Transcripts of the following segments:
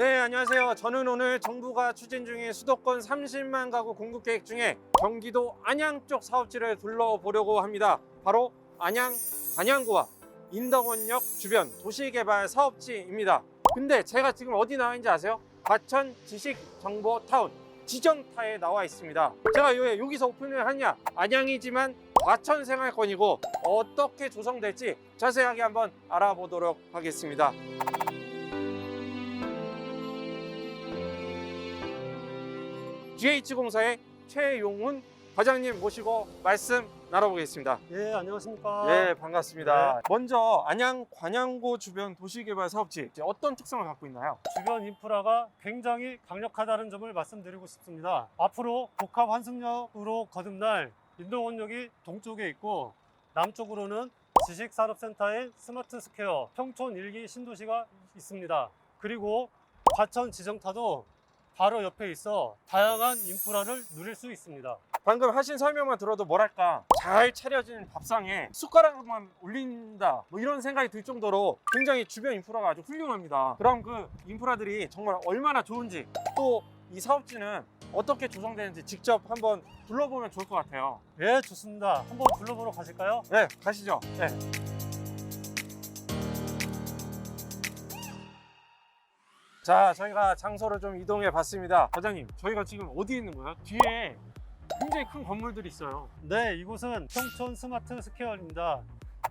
네, 안녕하세요. 저는 오늘 정부가 추진 중인 수도권 30만 가구 공급 계획 중에 경기도 안양 쪽 사업지를 둘러보려고 합니다. 바로 안양 안양구와 인덕원역 주변 도시개발 사업지입니다. 근데 제가 지금 어디 나와 있는지 아세요? 과천 지식정보타운 지정타에 나와 있습니다. 제가 왜 여기서 오픈을 하냐? 안양이지만 과천 생활권이고 어떻게 조성될지 자세하게 한번 알아보도록 하겠습니다. GH공사의 최용훈 과장님 모시고 말씀 나눠보겠습니다. 예, 안녕하십니까. 예, 반갑습니다. 먼저 안양 관양구 주변 도시개발 사업지 어떤 특성을 갖고 있나요? 주변 인프라가 굉장히 강력하다는 점을 말씀드리고 싶습니다. 앞으로 복합 환승역으로 거듭날 인도원역이 동쪽에 있고 남쪽으로는 지식산업센터의 스마트 스퀘어, 평촌 일기 신도시가 있습니다. 그리고 과천 지정타도 바로 옆에 있어 다양한 인프라를 누릴 수 있습니다. 방금 하신 설명만 들어도 뭐랄까 잘 차려진 밥상에 숟가락만 올린다 뭐 이런 생각이 들 정도로 굉장히 주변 인프라가 아주 훌륭합니다. 그럼 그 인프라들이 정말 얼마나 좋은지 또 이 사업지는 어떻게 조성되는지 직접 한번 둘러보면 좋을 것 같아요. 예, 좋습니다. 한번 둘러보러 가실까요? 네, 가시죠. 네. 자, 저희가 장소를 좀 이동해 봤습니다. 과장님, 저희가 지금 어디 있는 거예요? 뒤에 굉장히 큰 건물들이 있어요. 네, 이곳은 평촌 스마트 스퀘어입니다.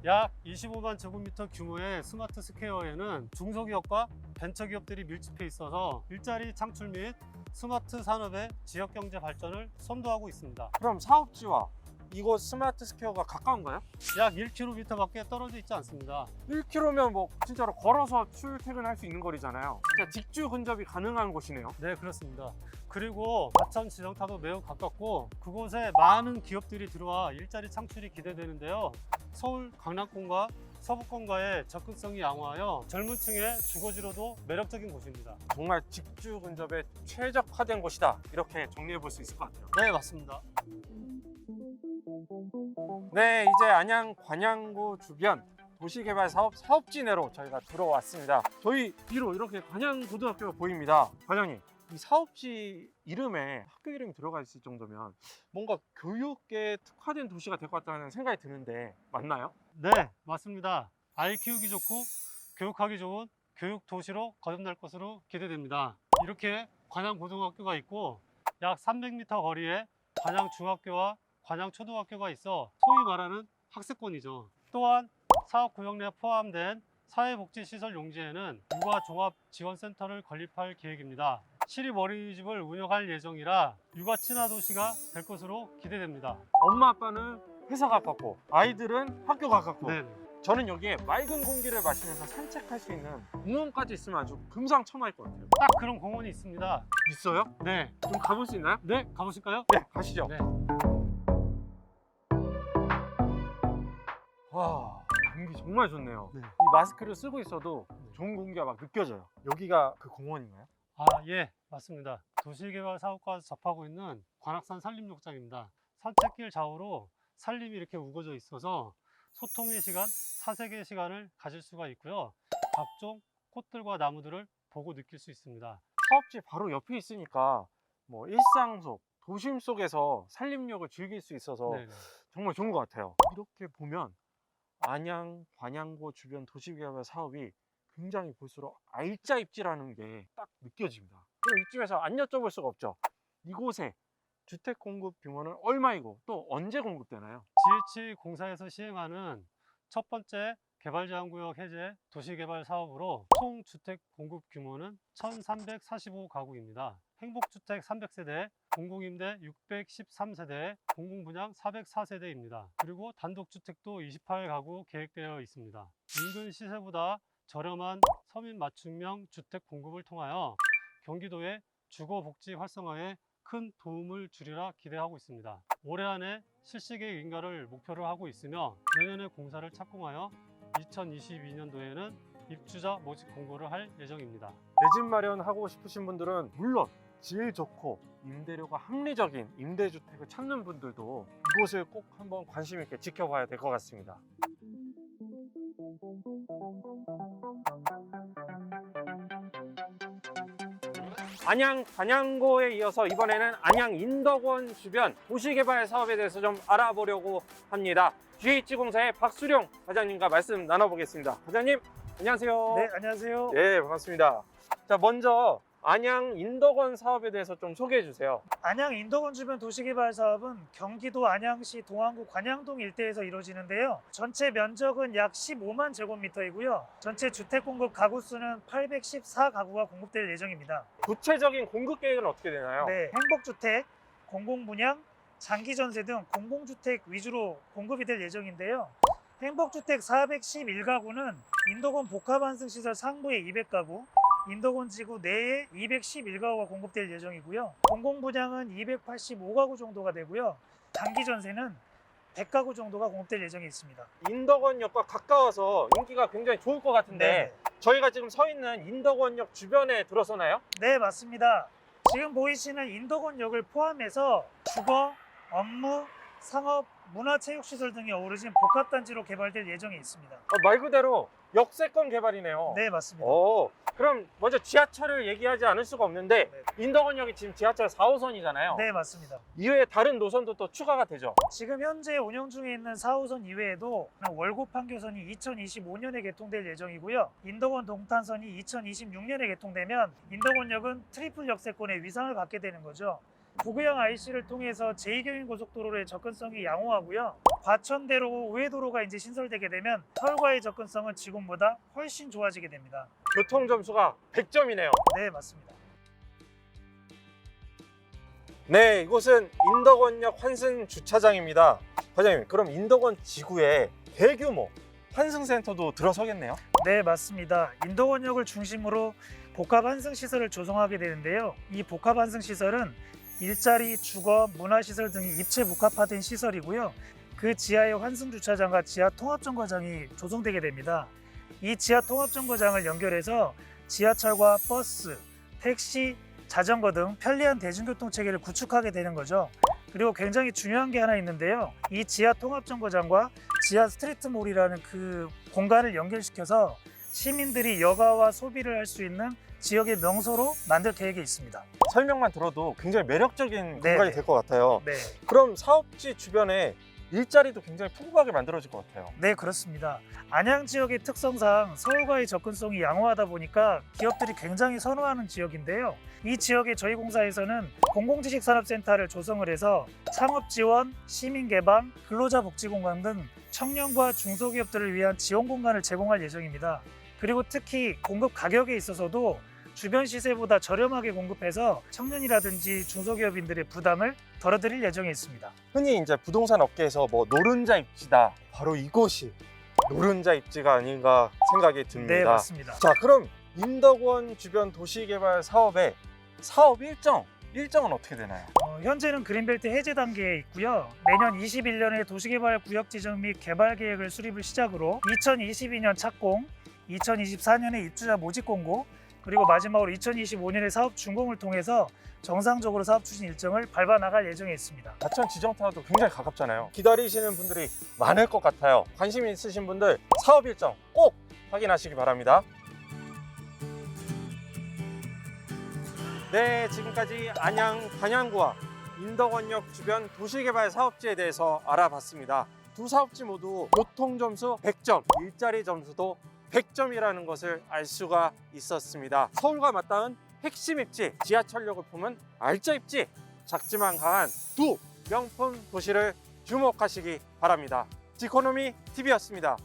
약 25만 제곱미터 규모의 스마트 스퀘어에는 중소기업과 벤처기업들이 밀집해 있어서 일자리 창출 및 스마트 산업의 지역 경제 발전을 선도하고 있습니다. 그럼 사업지와 이곳 스마트 스퀘어가 가까운가요? 약 1km밖에 떨어져 있지 않습니다. 1km면 뭐 진짜로 걸어서 출퇴근할 수 있는 거리잖아요. 진짜 직주 근접이 가능한 곳이네요. 네, 그렇습니다. 그리고 과천 지정타도 매우 가깝고 그곳에 많은 기업들이 들어와 일자리 창출이 기대되는데요. 서울 강남권과 서부권과의 접근성이 양호하여 젊은 층의 주거지로도 매력적인 곳입니다. 정말 직주 근접에 최적화된 곳이다. 이렇게 정리해 볼 수 있을 것 같아요. 네, 맞습니다. 네, 이제 안양 관양구 주변 도시개발 사업 사업지 내로 저희가 들어왔습니다. 저희 뒤로 이렇게 관양고등학교가 보입니다. 과장님, 이 사업지 이름에 학교 이름이 들어가 있을 정도면 뭔가 교육에 특화된 도시가 될 것 같다는 생각이 드는데 맞나요? 네, 맞습니다. 아이 키우기 좋고 교육하기 좋은 교육 도시로 거듭날 것으로 기대됩니다. 이렇게 관양고등학교가 있고 약 300m 거리에 관양중학교와 관양초등학교가 있어 소위 말하는 학습권이죠. 또한 사업 구역 내 포함된 사회복지시설 용지에는 육아종합지원센터를 건립할 계획입니다. 시립 어린이집을 운영할 예정이라 육아 친화 도시가 될 것으로 기대됩니다. 엄마 아빠는 회사 가깝고 아이들은 학교 가깝고 네. 저는 여기에 맑은 공기를 마시면서 산책할 수 있는 공원까지 있으면 아주 금상첨화일 것 같아요. 딱 그런 공원이 있습니다. 있어요? 네. 좀 가볼 수 있나요? 네, 가보실까요? 네, 가시죠. 네. 와, 공기 정말 좋네요. 네. 이 마스크를 쓰고 있어도 좋은 공기가 막 느껴져요. 여기가 그 공원인가요? 아, 예, 맞습니다. 도시개발 사업과 접하고 있는 관악산 산림욕장입니다. 산책길 좌우로 산림이 이렇게 우거져 있어서 소통의 시간, 사색의 시간을 가질 수가 있고요. 각종 꽃들과 나무들을 보고 느낄 수 있습니다. 사업지 바로 옆에 있으니까 뭐 일상 속, 도심 속에서 산림욕을 즐길 수 있어서 네네. 정말 좋은 것 같아요. 이렇게 보면 안양, 관양구 주변 도시개발 사업이 굉장히 볼수록 알짜 입지라는 게 딱 느껴집니다. 그럼 이쯤에서 안 여쭤볼 수가 없죠. 이곳에 주택 공급 규모는 얼마이고 또 언제 공급되나요? GH 공사에서 시행하는 첫 번째 개발제한구역 해제 도시개발 사업으로 총 주택 공급 규모는 1,345가구입니다. 행복주택 300세대, 공공임대 613세대, 공공분양 404세대입니다. 그리고 단독주택도 28가구 계획되어 있습니다. 인근 시세보다 저렴한 서민 맞춤형 주택 공급을 통하여 경기도의 주거복지 활성화에 큰 도움을 주리라 기대하고 있습니다. 올해 안에 실시계획 인가를 목표로 하고 있으며 내년에 공사를 착공하여 2022년도에는 입주자 모집 공고를 할 예정입니다. 내 집 마련하고 싶으신 분들은 물론 질 좋고 임대료가 합리적인 임대주택을 찾는 분들도 이곳을 꼭 한번 관심 있게 지켜봐야 될 것 같습니다. 안양 단양고에 이어서 이번에는 안양 인덕원 주변 도시개발 사업에 대해서 좀 알아보려고 합니다. GH공사의 박수령 과장님과 말씀 나눠보겠습니다. 과장님, 안녕하세요. 네, 안녕하세요. 예, 반갑습니다. 자, 먼저 안양 인덕원 사업에 대해서 좀 소개해 주세요. 안양 인덕원 주변 도시개발 사업은 경기도 안양시 동안구 관양동 일대에서 이루어지는데요. 전체 면적은 약 15만 제곱미터이고요. 전체 주택 공급 가구 수는 814가구가 공급될 예정입니다. 구체적인 공급 계획은 어떻게 되나요? 네, 행복주택, 공공분양, 장기전세 등 공공주택 위주로 공급이 될 예정인데요. 행복주택 411가구는 인덕원 복합환승시설 상부에 200가구, 인덕원 지구 내에 211가구가 공급될 예정이고요. 공공분양은 285가구 정도가 되고요. 장기전세는 100가구 정도가 공급될 예정이 있습니다. 인덕원역과 가까워서 인기가 굉장히 좋을 것 같은데 저희가 지금 서 있는 인덕원역 주변에 들어서나요? 네, 맞습니다. 지금 보이시는 인덕원역을 포함해서 주거, 업무, 상업, 문화체육시설 등이 어우러진 복합단지로 개발될 예정이 있습니다. 어, 말 그대로 역세권 개발이네요. 네, 맞습니다. 오, 그럼 먼저 지하철을 얘기하지 않을 수가 없는데 네. 인덕원역이 지금 지하철 4호선이잖아요. 네, 맞습니다. 이외에 다른 노선도 또 추가가 되죠. 지금 현재 운영 중에 있는 4호선 이외에도 월곡 판교선이 2025년에 개통될 예정이고요. 인덕원 동탄선이 2026년에 개통되면 인덕원역은 트리플 역세권의 위상을 갖게 되는 거죠. 부구형 IC를 통해서 제2경인 고속도로의 접근성이 양호하고요. 과천대로 우회도로가 이제 신설되게 되면 서울과의 접근성은 지금보다 훨씬 좋아지게 됩니다. 교통 점수가 100점이네요. 네, 맞습니다. 네, 이곳은 인덕원역 환승 주차장입니다. 과장님, 그럼 인덕원 지구에 대규모 환승센터도 들어서겠네요? 네, 맞습니다. 인덕원역을 중심으로 복합 환승 시설을 조성하게 되는데요. 이 복합 환승 시설은 일자리, 주거, 문화 시설 등이 입체 복합화된 시설이고요. 그 지하에 환승 주차장과 지하 통합 정거장이 조성되게 됩니다. 이 지하 통합 정거장을 연결해서 지하철과 버스, 택시, 자전거 등 편리한 대중교통 체계를 구축하게 되는 거죠. 그리고 굉장히 중요한 게 하나 있는데요. 이 지하 통합 정거장과 지하 스트리트몰이라는 그 공간을 연결시켜서 시민들이 여가와 소비를 할 수 있는 지역의 명소로 만들 계획이 있습니다. 설명만 들어도 굉장히 매력적인 네, 공간이 네. 될것 같아요. 네, 그럼 사업지 주변에 일자리도 굉장히 풍부하게 만들어질 것 같아요. 네 그렇습니다. 안양 지역의 특성상 서울과의 접근성이 양호하다 보니까 기업들이 굉장히 선호하는 지역인데요. 이 지역에 저희 공사에서는 공공지식산업센터를 조성을 해서 창업 지원, 시민 개방, 근로자 복지 공간 등 청년과 중소기업들을 위한 지원 공간을 제공할 예정입니다. 그리고 특히 공급 가격에 있어서도 주변 시세보다 저렴하게 공급해서 청년이라든지 중소기업인들의 부담을 덜어드릴 예정에 있습니다. 흔히 이제 부동산 업계에서 뭐 노른자 입지다. 바로 이곳이 노른자 입지가 아닌가 생각이 듭니다. 네, 맞습니다. 자, 그럼 인덕원 주변 도시개발 사업의 사업 일정, 일정은 어떻게 되나요? 어, 현재는 그린벨트 해제 단계에 있고요. 내년 21년에 도시개발 구역 지정 및 개발 계획을 수립을 시작으로 2022년 착공, 2024년에 입주자 모집 공고, 그리고 마지막으로 2025년에 사업 준공을 통해서 정상적으로 사업 추진 일정을 밟아 나갈 예정에 있습니다. 과천 지정타워도 굉장히 가깝잖아요. 기다리시는 분들이 많을 것 같아요. 관심 있으신 분들 사업 일정 꼭 확인하시기 바랍니다. 네, 지금까지 안양 단양구와 인덕원역 주변 도시개발 사업지에 대해서 알아봤습니다. 두 사업지 모두 교통 점수 100점, 일자리 점수도 100점이라는 것을 알 수가 있었습니다. 서울과 맞닿은 핵심 입지, 지하철역을 품은 알짜 입지, 작지만 강한 두 명품 도시를 주목하시기 바랍니다. 지코노미 TV였습니다.